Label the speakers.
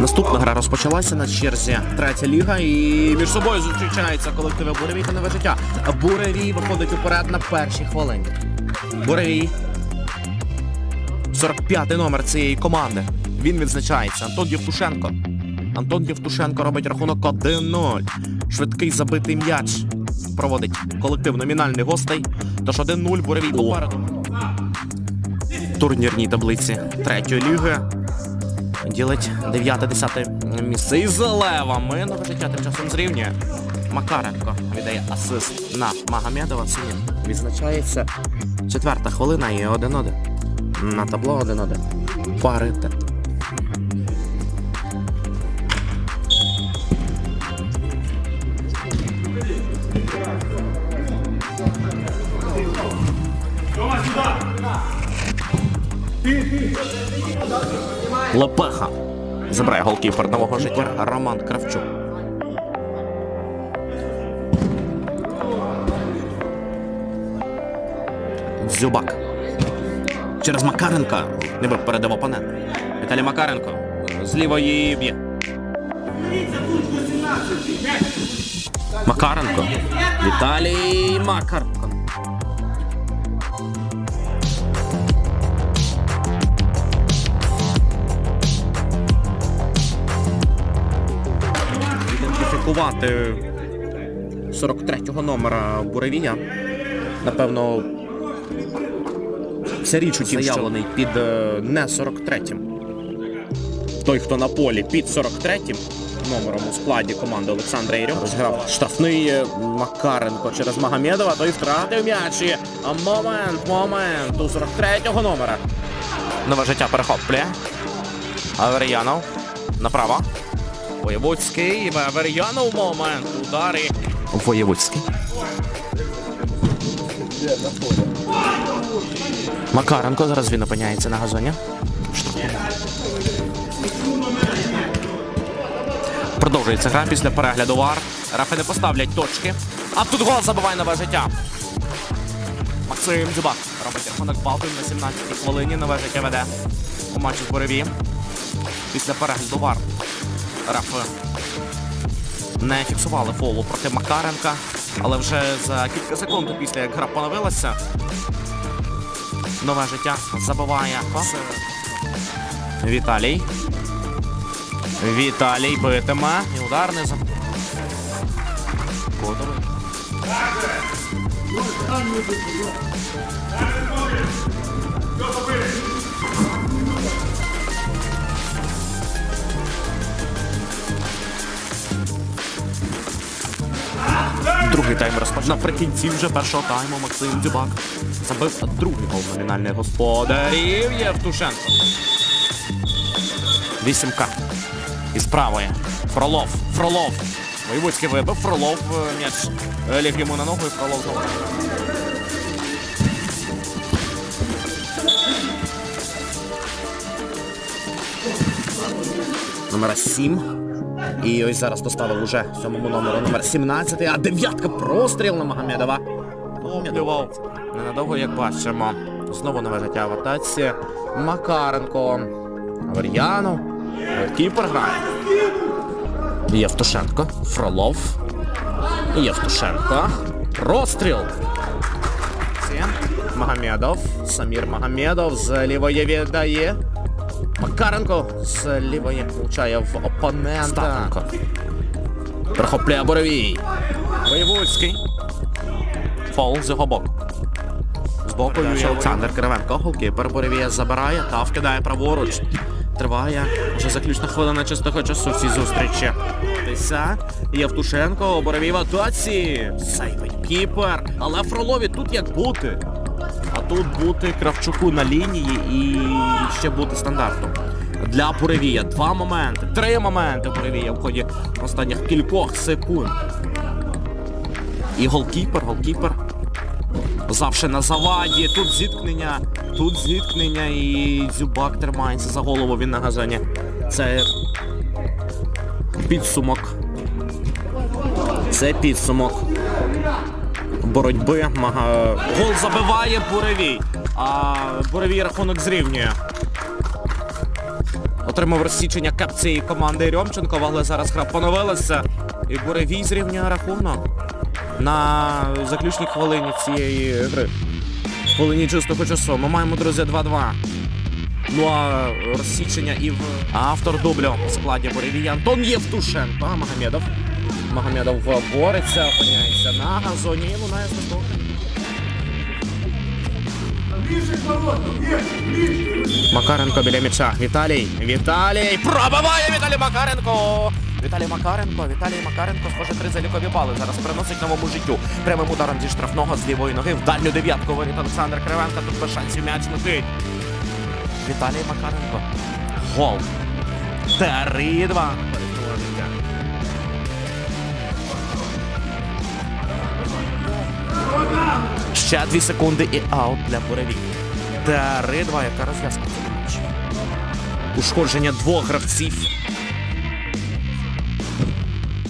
Speaker 1: Гра розпочалася на черзі третя ліга і між собою зустрічаються колективи Буревій та нове життя. Буревій виходить уперед на першій хвилині. Буревій. 45-й номер цієї команди. Він відзначається. Антон Євтушенко. Антон Євтушенко робить рахунок 1-0. Швидкий забитий м'яч. Проводить колектив номінальних гостей. Тож 1-0 Буревій попереду. Турнірній таблиці третьої ліги. Ділить 9-10 місце. І за левами нове життя тим часом зрівнює. Макаренко віддає асист на Магомедова. Це відзначається четверта хвилина і 1-1. На табло 1-1. Паритет. Лепеха. Забирає голкіпер нового життя Роман Кравчук. Дзюбак. Через Макаренка. Не випередив опонент. Віталій Макаренко. З лівої б'є. Макаренко. Віталій Макаренко. Ідентифікувати 43-го номера Буревія. Напевно, вся річ у тім, заявлений під е, не 43-м. Той, хто на полі під 43-м номером у складі команди Олександра Ірьох. Розграв штрафний е, Макаренко через Магомедова, той втратив м'яч. І Момент, момент у 43-го номера. Нове життя перехоплює. Авер'янов направо. Воєвудський, Авер'янов момент. Удари. Воєвудський. Макаренко зараз він опиняється на газоні. Продовжується гра після перегляду вар. Рафи не поставлять точки. А тут гол забиває нове життя. Максим Дзюбак робить рахунок Балтин на 17-й хвилині. Нове життя веде у матчі з Бореві. Після перегляду вар. Рафи не фіксували фолу проти Макаренка, але вже за кілька секунд після як гра поновилася. Нове життя забиває. Віталій. Віталій битиме. І удар не за. Кодовий. Другий тайм розпочав. Наприкінці вже першого тайму Максим Дзюбак забив другий гол номінальних господарів Євтушенко. Вісімка. Із правої. Фролов. Фролов. Воєвудський вибив. Фролов е, м'яч е, ліг йому на ногу і Фролов знову. Номер 7. І ось зараз доставив уже сьомому номеру номер 17, а дев'ятка простріл на Магомедова. Помідував. Ненадовго, як бачимо. Знову нове життя в атаці. Макаренко. Авер'янов. Кіпер грає. Євтушенко. Фролов. Євтушенко. Розстріл. Магомедов. Самір Магомедов з лівої віддає. Макаренко з лівої влучає в опонента. Статенко. Перехоплює Боровій. Воєвудський. Фол з його боку. З боку Юрій Олександр Кривенко. Голкіпер Боровія забирає та вкидає праворуч. Триває вже заключна хвилина чистого часу всі зустрічі. Теся. Євтушенко, Боровій в атаці. Сейвить кіпер. Але Фролові тут як бути. А тут бути Кравчуку на лінії і ще бути стандартом. Для Буревія два моменти, три моменти Буревія в ході останніх кількох секунд. І голкіпер, голкіпер. Завше на заваді. Тут зіткнення, тут зіткнення і Дзюбак тримається за голову він на газоні. Це підсумок. Це підсумок боротьби. Гол забиває Буревій. А Буревій рахунок зрівнює. Отримав розсічення кап цієї команди Рьомченков, але зараз гра поновилася. І Буревій зрівнює рахунок на заключній хвилині цієї гри. Хвилині чистого часу. Ми маємо, друзі, 2-2. Ну а розсічення і в автор дублю в складі Буревія Антон Євтушенко. Магомедов. Магомедов бореться, опиняється на газоні і лунає свисток. Макаренко біля м'яча. Віталій. Віталій. Пробиває Віталій Макаренко. Віталій Макаренко. Віталій Макаренко, схоже, три залікові бали. Зараз приносить новому життю. Прямим ударом зі штрафного з лівої ноги в дальню дев'ятку виріт Олександр Кривенко. Тут без шансів м'яч летить. Віталій Макаренко. Гол. 3-2. Ще дві секунди і аут для Буревій. 3-2, яка розв'язка. Ушкодження двох гравців